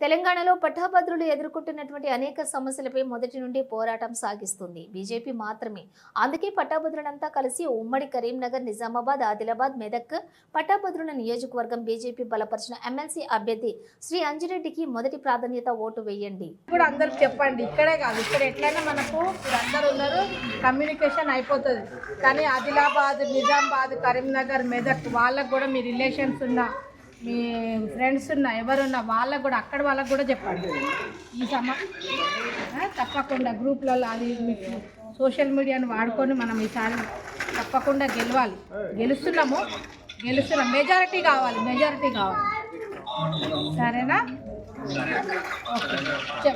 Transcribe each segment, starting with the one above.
తెలంగాణలో పట్టాభద్రులు ఎదుర్కొంటున్నటువంటి అనేక సమస్యలపై మొదటి నుండి పోరాటం సాగిస్తుంది. బీజేపీ మాత్రమే. అందుకే పట్టాభద్రులంతా కలిసి ఉమ్మడి కరీంనగర్ నిజామాబాద్ ఆదిలాబాద్ మెదక్ పట్టాభద్రుల నియోజకవర్గం బీజేపీ బలపరిచిన ఎమ్మెల్సీ అభ్యర్థి శ్రీ అంజిరెడ్డికి మొదటి ప్రాధాన్యత ఓటు వేయండి. కూడా అందరూ చెప్పండి. ఇక్కడే కాదు. ఇక్కడ ఎట్లయినా మనకు అందరూ ఉన్నారు. కమ్యూనికేషన్ అయిపోతుంది. కానీ ఆదిలాబాద్ నిజామాబాద్ కరీంనగర్ మెదక్ వాళ్ళకు కూడా మీ రిలేషన్స్ ఉన్న మీ ఫ్రెండ్స్ ఉన్న ఎవరున్నా వాళ్ళకు కూడా అక్కడ వాళ్ళకు కూడా చెప్పండి. ఈ సమా తప్పకుండా గ్రూప్లలో అది మీకు సోషల్ మీడియాను వాడుకొని మనం ఈసారి తప్పకుండా గెలవాలి. గెలుస్తున్నాము గెలుస్తున్నాం. మెజారిటీ కావాలి మెజారిటీ కావాలి. సరేనా? ఓకే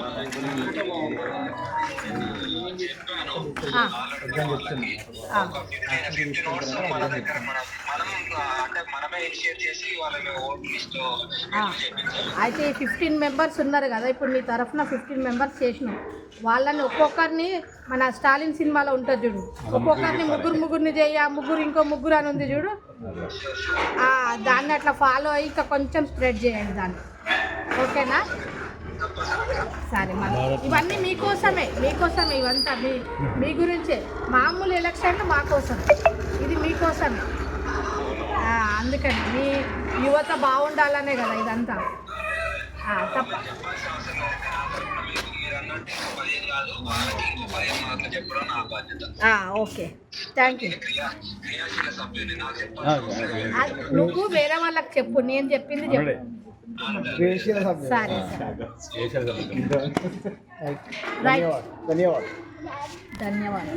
మనమే ఇనిషియేట్ చేసి వాళ్ళని ఓట్ లిస్ట్. అయితే ఈ ఫిఫ్టీన్ మెంబర్స్ ఉన్నారు కదా ఇప్పుడు నీ తరఫున ఫిఫ్టీన్ మెంబర్స్ చేసినాం. వాళ్ళని ఒక్కొక్కరిని మన స్టాలిన్ సినిమాలో ఉంటుంది చూడు. ఒక్కొక్కరిని ముగ్గురు ముగ్గురిని చేయి ఆ ముగ్గురు ఇంకో ముగ్గురు అని ఉంది చూడు. ఆ, దాన్ని అట్లా ఫాలో అయ్యి ఇంకా కొంచెం స్ప్రెడ్ చేయండి దాన్ని. ఓకేనా? సరే మరి ఇవన్నీ మీకోసమే మీకోసమే ఇవంతా. మీ మీ గురించే. మామూలు ఎలక్షన్లు మా కోసం ఇది మీకోసమే. అందుకని మీ యువత బాగుండాలనే కదా ఇదంతా. ఆ, తప్ప. ఓకే. థ్యాంక్ యూ నువ్వు వేరే వాళ్ళకి చెప్పు నేను చెప్పింది చెప్పు. సరే. సరే రైట్ ధన్యవాదాలు. ధన్యవాదాలు.